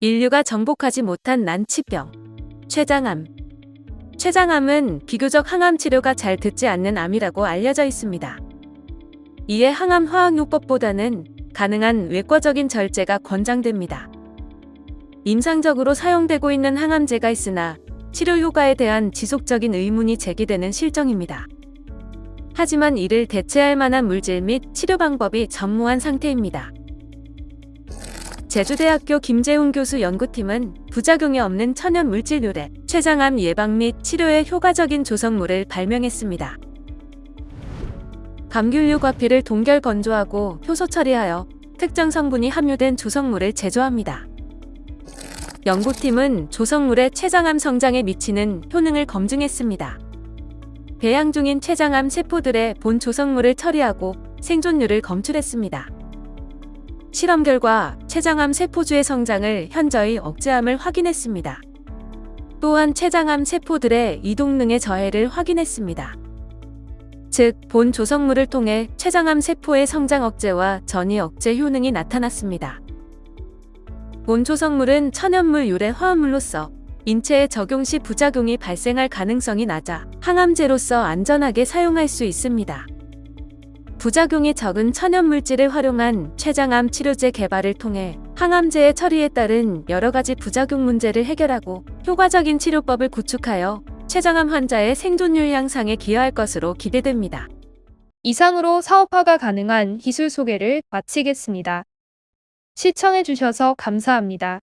인류가 정복하지 못한 난치병, 췌장암. 췌장암은 비교적 항암 치료가 잘 듣지 않는 암이라고 알려져 있습니다. 이에 항암 화학요법보다는 가능한 외과적인 절제가 권장됩니다. 임상적으로 사용되고 있는 항암제가 있으나 치료 효과에 대한 지속적인 의문이 제기되는 실정입니다. 하지만 이를 대체할 만한 물질 및 치료 방법이 전무한 상태입니다. 제주대학교 김재훈 교수 연구팀은 부작용이 없는 천연 물질 요래, 췌장암 예방 및 치료에 효과적인 조성물을 발명했습니다. 감귤류 과피를 동결 건조하고 효소 처리하여 특정 성분이 함유된 조성물을 제조합니다. 연구팀은 조성물의 췌장암 성장에 미치는 효능을 검증했습니다. 배양 중인 췌장암 세포들의 본 조성물을 처리하고 생존율을 검출했습니다. 실험 결과 췌장암 세포주의 성장을 현저히 억제함을 확인했습니다. 또한 췌장암 세포들의 이동능의 저해를 확인했습니다. 즉, 본 조성물을 통해 췌장암 세포의 성장 억제와 전이 억제 효능이 나타났습니다. 본 조성물은 천연물 유래 화합물로서 인체에 적용 시 부작용이 발생할 가능성이 낮아 항암제로서 안전하게 사용할 수 있습니다. 부작용이 적은 천연물질을 활용한 췌장암 치료제 개발을 통해 항암제의 처리에 따른 여러 가지 부작용 문제를 해결하고 효과적인 치료법을 구축하여 췌장암 환자의 생존율 향상에 기여할 것으로 기대됩니다. 이상으로 사업화가 가능한 기술 소개를 마치겠습니다. 시청해주셔서 감사합니다.